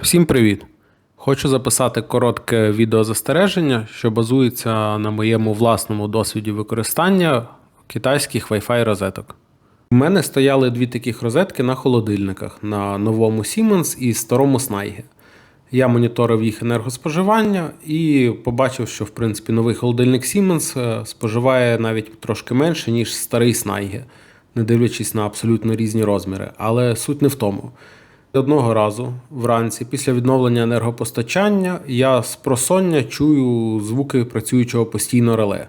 Всім привіт! Хочу записати коротке відеозастереження, що базується на моєму власному досвіді використання китайських Wi-Fi розеток. У мене стояли дві таких розетки на холодильниках на новому Siemens і старому Snai. Я моніторив їх енергоспоживання і побачив, що в принципі новий холодильник Siemens е, споживає навіть трошки менше, ніж старий Snai, не дивлячись на абсолютно різні розміри. Але суть не в тому. Одного разу вранці, після відновлення енергопостачання, я з просоння чую звуки працюючого постійно реле.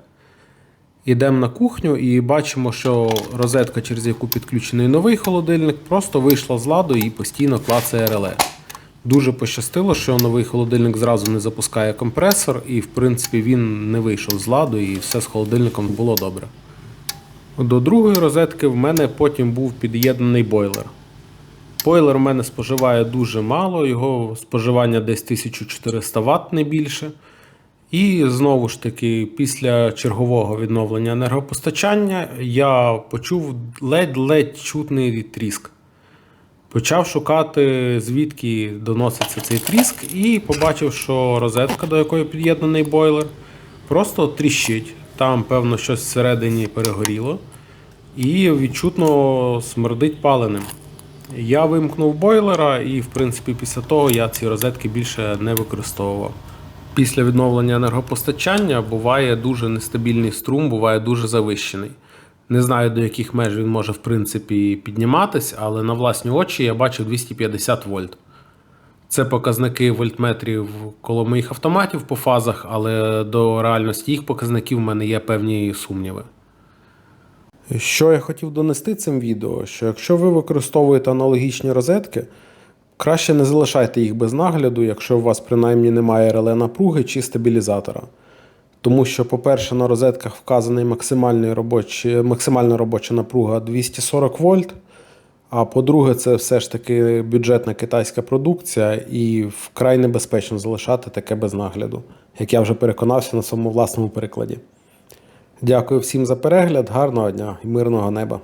Ідемо на кухню і бачимо, що розетка, через яку підключений новий холодильник, просто вийшла з ладу і постійно клацає реле. Дуже пощастило, що новий холодильник зразу не запускає компресор, і в принципі він не вийшов з ладу, і все з холодильником було добре. До другої розетки в мене потім був під'єднаний бойлер. Бойлер у мене споживає дуже мало, його споживання десь 1400 Вт не більше. І знову ж таки, після чергового відновлення енергопостачання я почув ледь-ледь чутний тріск. Почав шукати, звідки доноситься цей тріск, і побачив, що розетка, до якої під'єднаний бойлер, просто тріщить. Там, певно, щось всередині перегоріло, і відчутно смердить паленим. Я вимкнув бойлера, і, в принципі, після того я ці розетки більше не використовував. Після відновлення енергопостачання буває дуже нестабільний струм, буває дуже завищений. Не знаю, до яких меж він може в принципі підніматись, але на власні очі я бачив 250 вольт. Це показники вольтметрів коло моїх автоматів по фазах, але до реальності їх показників в мене є певні сумніви. Що я хотів донести цим відео, що якщо ви використовуєте аналогічні розетки, краще не залишайте їх без нагляду, якщо у вас принаймні немає реле напруги чи стабілізатора. Тому що, по-перше, на розетках вказаний максимальний максимальна робоча напруга 240 вольт. А по-друге, це все ж таки бюджетна китайська продукція, і вкрай небезпечно залишати таке без нагляду, як я вже переконався на своєму власному прикладі. Дякую всім за перегляд, гарного дня і мирного неба!